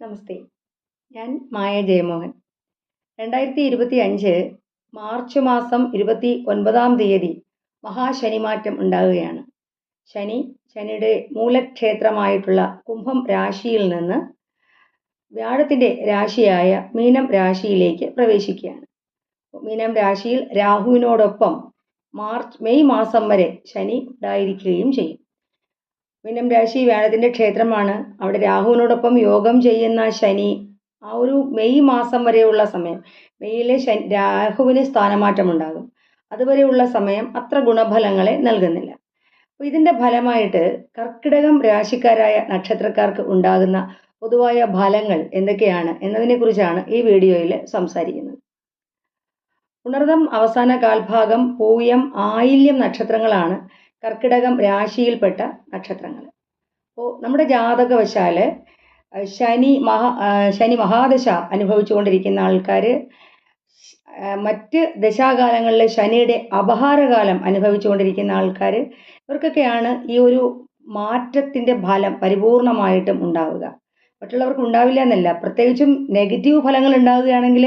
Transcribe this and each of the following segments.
നമസ്തേ. ഞാൻ മായ ജയമോഹൻ. രണ്ടായിരത്തി ഇരുപത്തി അഞ്ച് മാർച്ച് മാസം ഇരുപത്തി ഒൻപതാം തീയതി മഹാശനിമാറ്റം ഉണ്ടാകുകയാണ്. ശനി ശനിയുടെ മൂലക്ഷേത്രമായിട്ടുള്ള കുംഭം രാശിയിൽ നിന്ന് വ്യാഴത്തിന്റെ രാശിയായ മീനം രാശിയിലേക്ക് പ്രവേശിക്കുകയാണ്. മീനം രാശിയിൽ രാഹുവിനോടൊപ്പം മാർച്ച് മെയ് മാസം വരെ ശനി ഉണ്ടായിരിക്കുകയും ചെയ്യും. മീനം രാശി വ്യാഴത്തിന്റെ ക്ഷേത്രമാണ്. അവിടെ രാഹുവിനോടൊപ്പം യോഗം ചെയ്യുന്ന ശനി ആ ഒരു മെയ് മാസം വരെയുള്ള സമയം. മെയ്യിലെ ശനി രാഹുവിന് സ്ഥാനമാറ്റമുണ്ടാകും. അതുവരെയുള്ള സമയം അത്ര ഗുണഫലങ്ങളെ നൽകുന്നില്ല. അപ്പോൾ ഇതിന്റെ ഫലമായിട്ട് കർക്കിടകം രാശിക്കാരായ നക്ഷത്രക്കാർക്ക് ഉണ്ടാകുന്ന പൊതുവായ ഫലങ്ങൾ എന്തൊക്കെയാണ് എന്നതിനെക്കുറിച്ചാണ് ഈ വീഡിയോയിൽ സംസാരിക്കുന്നത്. ഉണർദം അവസാന കാൽഭാഗം പൂയം ആയില്യം നക്ഷത്രങ്ങളാണ്. കർക്കിടകം രാശിയിൽപ്പെട്ട നക്ഷത്രങ്ങൾ. അപ്പോൾ നമ്മുടെ ജാതകവശാൽ ശനി മഹാ ശനി മഹാദശ അനുഭവിച്ചുകൊണ്ടിരിക്കുന്ന ആൾക്കാർ മറ്റ് ദശാകാലങ്ങളിൽ ശനിയുടെ അപഹാരകാലം അനുഭവിച്ചുകൊണ്ടിരിക്കുന്ന ആൾക്കാർ ഇവർക്കൊക്കെയാണ് ഈ ഒരു മാറ്റത്തിന്റെ ഫലം പരിപൂർണമായിട്ടും ഉണ്ടാവുക. മറ്റുള്ളവർക്ക് ഉണ്ടാവില്ല എന്നല്ല പ്രത്യേകിച്ചും നെഗറ്റീവ് ഫലങ്ങൾ ഉണ്ടാവുകയാണെങ്കിൽ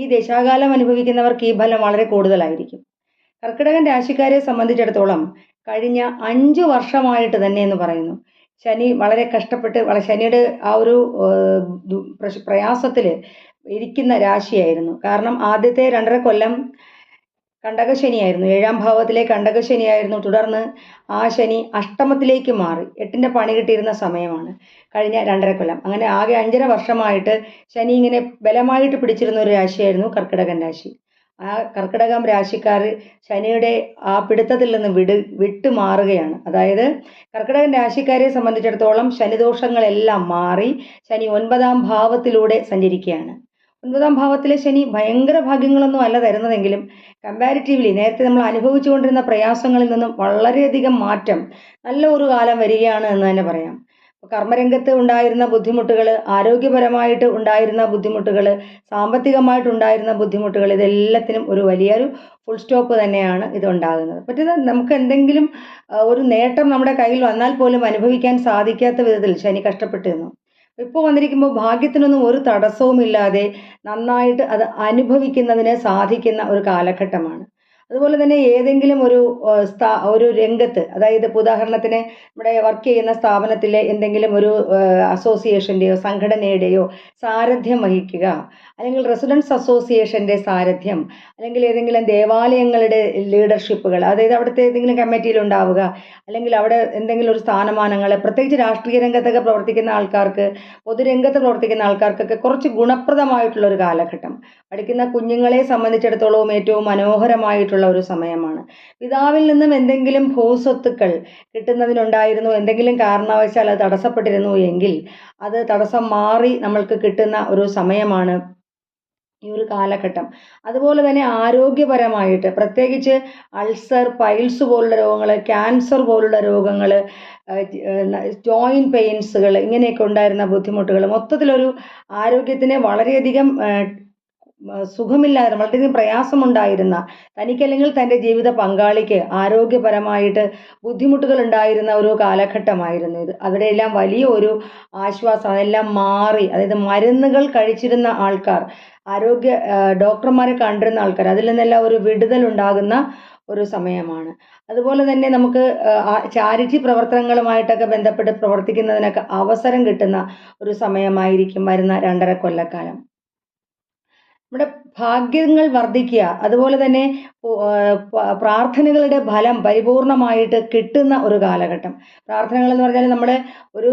ഈ ദശാകാലം അനുഭവിക്കുന്നവർക്ക് ഈ ഫലം വളരെ കൂടുതലായിരിക്കും. കർക്കിടകൻ രാശിക്കാരെ സംബന്ധിച്ചിടത്തോളം കഴിഞ്ഞ അഞ്ച് വർഷമായിട്ട് തന്നെ എന്ന് പറയുന്നു. ശനി വളരെ കഷ്ടപ്പെട്ട് ശനിയുടെ ആ ഒരു പ്രയാസത്തിൽ ഇരിക്കുന്ന രാശിയായിരുന്നു. കാരണം ആദ്യത്തെ രണ്ടര കൊല്ലം കണ്ടകശനിയായിരുന്നു. ഏഴാം ഭാവത്തിലെ കണ്ടകശനിയായിരുന്നു. തുടർന്ന് ആ ശനി അഷ്ടമത്തിലേക്ക് മാറി. എട്ടിന്റെ പണി കിട്ടിയിരുന്ന സമയമാണ് കഴിഞ്ഞ രണ്ടര കൊല്ലം. അങ്ങനെ ആകെ അഞ്ചര വർഷമായിട്ട് ശനി ഇങ്ങനെ ബലമായിട്ട് പിടിച്ചിരുന്ന ഒരു രാശിയായിരുന്നു കർക്കിടകൻ രാശി. ആ കർക്കിടകം രാശിക്കാർ ശനിയുടെ ആ പിടുത്തത്തിൽ നിന്ന് വിട് വിട്ടു മാറുകയാണ്. അതായത് കർക്കിടകൻ രാശിക്കാരെ സംബന്ധിച്ചിടത്തോളം ശനിദോഷങ്ങളെല്ലാം മാറി ശനി ഒൻപതാം ഭാവത്തിലൂടെ സഞ്ചരിക്കുകയാണ്. ഒൻപതാം ഭാവത്തിലെ ശനി ഭയങ്കര ഭാഗ്യങ്ങളൊന്നും അല്ല തരുന്നതെങ്കിലും കമ്പാരിറ്റീവ്ലി നേരത്തെ നമ്മൾ അനുഭവിച്ചുകൊണ്ടിരുന്ന പ്രയാസങ്ങളിൽ നിന്നും വളരെയധികം മാറ്റം നല്ല ഒരു കാലം വരികയാണ് എന്ന് തന്നെ പറയാം. കർമ്മരംഗത്ത് ഉണ്ടായിരുന്ന ബുദ്ധിമുട്ടുകൾ ആരോഗ്യപരമായിട്ട് ഉണ്ടായിരുന്ന ബുദ്ധിമുട്ടുകൾ സാമ്പത്തികമായിട്ട് ഉണ്ടായിരുന്ന ബുദ്ധിമുട്ടുകൾ ഇതെല്ലാത്തിനും ഒരു വലിയൊരു ഫുൾ സ്റ്റോപ്പ് തന്നെയാണ് ഇതുണ്ടാകുന്നത്. മറ്റേത് നമുക്ക് എന്തെങ്കിലും ഒരു നേട്ടം നമ്മുടെ കയ്യിൽ വന്നാൽ പോലും അനുഭവിക്കാൻ സാധിക്കാത്ത വിധത്തിൽ ശനി കഷ്ടപ്പെട്ടിരുന്നു ഇപ്പോൾ വന്നിരിക്കുമ്പോൾ ഭാഗ്യത്തിനൊന്നും ഒരു തടസ്സവുമില്ലാതെ നന്നായിട്ട് അത് അനുഭവിക്കുന്നതിന് സാധിക്കുന്ന ഒരു കാലഘട്ടമാണ്. അതുപോലെ തന്നെ ഏതെങ്കിലും ഒരു സ്ഥാ ഒരു രംഗത്ത് അതായത് ഇപ്പോൾ ഉദാഹരണത്തിന് നമ്മുടെ വർക്ക് ചെയ്യുന്ന സ്ഥാപനത്തിലെ എന്തെങ്കിലും ഒരു അസോസിയേഷന്റെയോ സംഘടനയുടെയോ സാരഥ്യം വഹിക്കുക അല്ലെങ്കിൽ റെസിഡൻസ് അസോസിയേഷന്റെ സാരഥ്യം അല്ലെങ്കിൽ ഏതെങ്കിലും ദേവാലയങ്ങളുടെ ലീഡർഷിപ്പുകൾ അതായത് അവിടുത്തെ ഏതെങ്കിലും കമ്മിറ്റിയിൽ ഉണ്ടാവുക അല്ലെങ്കിൽ അവിടെ എന്തെങ്കിലും ഒരു സ്ഥാനമാനങ്ങൾ പ്രത്യേകിച്ച് രാഷ്ട്രീയ രംഗത്തൊക്കെ പ്രവർത്തിക്കുന്ന ആൾക്കാർക്ക് പൊതുരംഗത്ത് പ്രവർത്തിക്കുന്ന ആൾക്കാർക്കൊക്കെ കുറച്ച് ഗുണപ്രദമായിട്ടുള്ള ഒരു കാലഘട്ടം. പഠിക്കുന്ന കുഞ്ഞുങ്ങളെ സംബന്ധിച്ചിടത്തോളവും ഏറ്റവും മനോഹരമായിട്ടുള്ള ഒരു സമയമാണ്. പിതാവിൽ നിന്നും എന്തെങ്കിലും ഭൂസ്വത്തുക്കൾ കിട്ടുന്നതിനുണ്ടായിരുന്നു എന്തെങ്കിലും കാരണവശാൽ അത് തടസ്സപ്പെട്ടിരുന്നു എങ്കിൽ അത് തടസ്സം മാറി നമ്മൾക്ക് കിട്ടുന്ന ഒരു സമയമാണ് ഈ ഒരു കാലഘട്ടം. അതുപോലെ തന്നെ ആരോഗ്യപരമായിട്ട് പ്രത്യേകിച്ച് അൾസർ പൈൽസ് പോലുള്ള രോഗങ്ങൾ ക്യാൻസർ പോലുള്ള രോഗങ്ങൾ ജോയിന്റ് പെയിൻസുകൾ ഇങ്ങനെയൊക്കെ ഉണ്ടായിരുന്ന ബുദ്ധിമുട്ടുകൾ മൊത്തത്തിലൊരു ആരോഗ്യത്തിന് വളരെയധികം സുഖമില്ലാതെ വളരെയധികം പ്രയാസമുണ്ടായിരുന്ന തനിക്കല്ലെങ്കിൽ തന്റെ ജീവിത പങ്കാളിക്ക് ആരോഗ്യപരമായിട്ട് ബുദ്ധിമുട്ടുകൾ ഉണ്ടായിരുന്ന ഒരു കാലഘട്ടമായിരുന്നു ഇത്. അവിടെയെല്ലാം വലിയ ഒരു ആശ്വാസം അതെല്ലാം മാറി അതായത് മരുന്നുകൾ കഴിച്ചിരുന്ന ആൾക്കാർ ആരോഗ്യ ഡോക്ടർമാരെ കണ്ടിരുന്ന ആൾക്കാർ അതിൽ നിന്നെല്ലാം ഒരു വിടുതൽ ഉണ്ടാകുന്ന ഒരു സമയമാണ്. അതുപോലെ തന്നെ നമുക്ക് ചാരിറ്റി പ്രവർത്തനങ്ങളുമായിട്ടൊക്കെ ബന്ധപ്പെട്ട് പ്രവർത്തിക്കുന്നതിനൊക്കെ അവസരം കിട്ടുന്ന ഒരു സമയമായിരിക്കും വരുന്ന രണ്ടര കൊല്ലക്കാലം. നമ്മുടെ ഭാഗ്യങ്ങൾ വർദ്ധിക്കുക. അതുപോലെ തന്നെ പ്രാർത്ഥനകളുടെ ഫലം പരിപൂർണമായിട്ട് കിട്ടുന്ന ഒരു കാലഘട്ടം. പ്രാർത്ഥനകൾ എന്ന് പറഞ്ഞാൽ നമ്മൾ ഒരു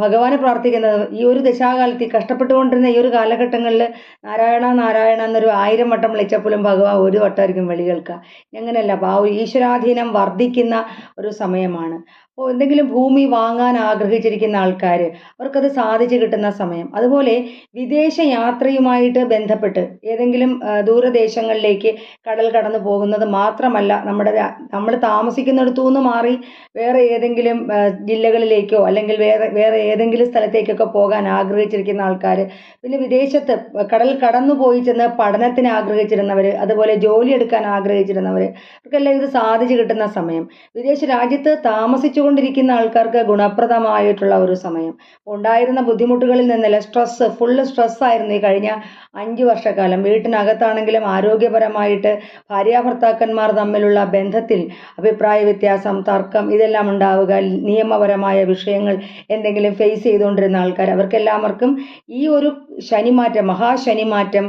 ഭഗവാനെ പ്രാർത്ഥിക്കുന്നത് ഈ ഒരു ദശാകാലത്ത് കഷ്ടപ്പെട്ടുകൊണ്ടിരുന്ന ഈ ഒരു കാലഘട്ടങ്ങളിൽ നാരായണ നാരായണ എന്നൊരു ആയിരം വട്ടം വിളിച്ചപ്പോലും ഭഗവാൻ ഒരു വട്ടമായിരിക്കും വിളി കേൾക്കുക. അങ്ങനെയല്ല അപ്പോൾ ആ ഈശ്വരാധീനം വർദ്ധിക്കുന്ന ഒരു സമയമാണ്. എന്തെങ്കിലും ഭൂമി വാങ്ങാൻ ആഗ്രഹിച്ചിരിക്കുന്ന ആൾക്കാർ അവർക്കത് സാധിച്ചു കിട്ടുന്ന സമയം. അതുപോലെ വിദേശ യാത്രയുമായിട്ട് ബന്ധപ്പെട്ട് ഏതെങ്കിലും ദൂരദേശങ്ങളിലേക്ക് കടൽ കടന്നു പോകുന്നത് മാത്രമല്ല നമ്മുടെ നമ്മൾ താമസിക്കുന്നിടത്തു നിന്ന് മാറി വേറെ ഏതെങ്കിലും ജില്ലകളിലേക്കോ അല്ലെങ്കിൽ വേറെ വേറെ ഏതെങ്കിലും സ്ഥലത്തേക്കൊക്കെ പോകാൻ ആഗ്രഹിച്ചിരിക്കുന്ന ആൾക്കാർ പിന്നെ വിദേശത്ത് കടൽ കടന്നു പോയി ചെന്ന് പഠനത്തിന് ആഗ്രഹിച്ചിരുന്നവർ അതുപോലെ ജോലി എടുക്കാൻ ആഗ്രഹിച്ചിരുന്നവർ അവർക്കെല്ലാം ഇത് സാധിച്ചു കിട്ടുന്ന സമയം. വിദേശ രാജ്യത്ത് താമസിച്ചു ജീവിച്ചുകൊണ്ടിരിക്കുന്ന ആൾക്കാർക്ക് ഗുണപ്രദമായിട്ടുള്ള ഒരു സമയം. ഉണ്ടായിരുന്ന ബുദ്ധിമുട്ടുകളിൽ നിന്നല്ല സ്ട്രെസ്സ് ഫുള്ള് സ്ട്രെസ്സായിരുന്നു ഈ കഴിഞ്ഞ അഞ്ച് വർഷക്കാലം. വീട്ടിനകത്താണെങ്കിലും ആരോഗ്യപരമായിട്ട് ഭാര്യാഭർത്താക്കന്മാർ തമ്മിലുള്ള ബന്ധത്തിൽ അഭിപ്രായ വ്യത്യാസം തർക്കം ഇതെല്ലാം ഉണ്ടാവുക നിയമപരമായ വിഷയങ്ങൾ എന്തെങ്കിലും ഫേസ് ചെയ്തുകൊണ്ടിരുന്ന ആൾക്കാർ അവർക്കെല്ലാവർക്കും ഈ ഒരു ശനിമാറ്റം മഹാശനിമാറ്റം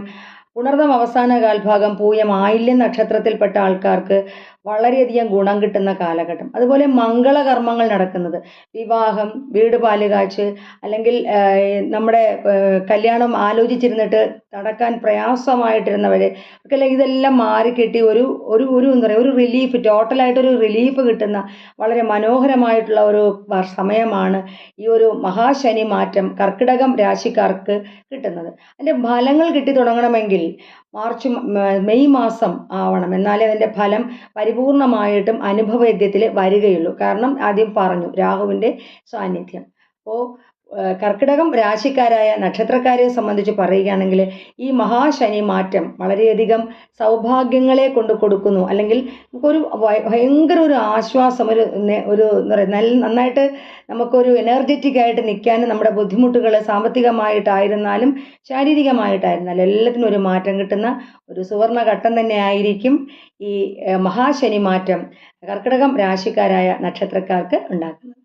പുണർദം അവസാന കാൽഭാഗം പൂയം ആയില്യം നക്ഷത്രത്തിൽപ്പെട്ട ആൾക്കാർക്ക് വളരെയധികം ഗുണം കിട്ടുന്ന കാലഘട്ടം. അതുപോലെ മംഗളകർമ്മങ്ങൾ നടക്കുന്നത്. വിവാഹം വീട് പാലുകാച്ച് അല്ലെങ്കിൽ നമ്മുടെ കല്യാണം ആലോചിച്ചിരുന്നിട്ട് നടക്കാൻ പ്രയാസമായിട്ടിരുന്നവരെ ഒക്കെ ഇതെല്ലാം മാറിക്കിട്ടി ഒരു ഒരു ഒരു എന്താ പറയുക ഒരു റിലീഫ് ടോട്ടലായിട്ടൊരു റിലീഫ് കിട്ടുന്ന വളരെ മനോഹരമായിട്ടുള്ള ഒരു സമയമാണ് ഈ ഒരു മഹാശനി മാറ്റം കർക്കിടകം രാശിക്കാർക്ക് കിട്ടുന്നത്. അതിന്റെ ഫലങ്ങൾ കിട്ടി തുടങ്ങണമെങ്കിൽ മാർച്ച് മെയ് മാസം ആവണം. എന്നാലേ അതിന്റെ ഫലം പരിപൂർണമായിട്ടും അനുഭവവേദ്യത്തിൽ വരികയുള്ളൂ. കാരണം ആദ്യം പറഞ്ഞു രാഹുവിന്റെ സാന്നിധ്യം. അപ്പോൾ കർക്കിടകം രാശിക്കാരായ നക്ഷത്രക്കാരെ സംബന്ധിച്ച് പറയുകയാണെങ്കിൽ ഈ മഹാശനി മാറ്റം വളരെയധികം സൗഭാഗ്യങ്ങളെ കൊണ്ട് കൊടുക്കുന്നു. അല്ലെങ്കിൽ നമുക്കൊരു ഭയ- ഭയങ്കര ഒരു ആശ്വാസം ഒരു ഒരു എന്താ പറയുക നല്ല നന്നായിട്ട് നമുക്കൊരു എനർജറ്റിക് ആയിട്ട് നിൽക്കാനും നമ്മുടെ ബുദ്ധിമുട്ടുകൾ സാമ്പത്തികമായിട്ടായിരുന്നാലും ശാരീരികമായിട്ടായിരുന്നാലും എല്ലാത്തിനും ഒരു മാറ്റം കിട്ടുന്ന ഒരു സുവർണ ഘട്ടം തന്നെ ആയിരിക്കും ഈ മഹാശനി മാറ്റം കർക്കിടകം രാശിക്കാരായ നക്ഷത്രക്കാർക്ക് ഉണ്ടാക്കുന്നത്.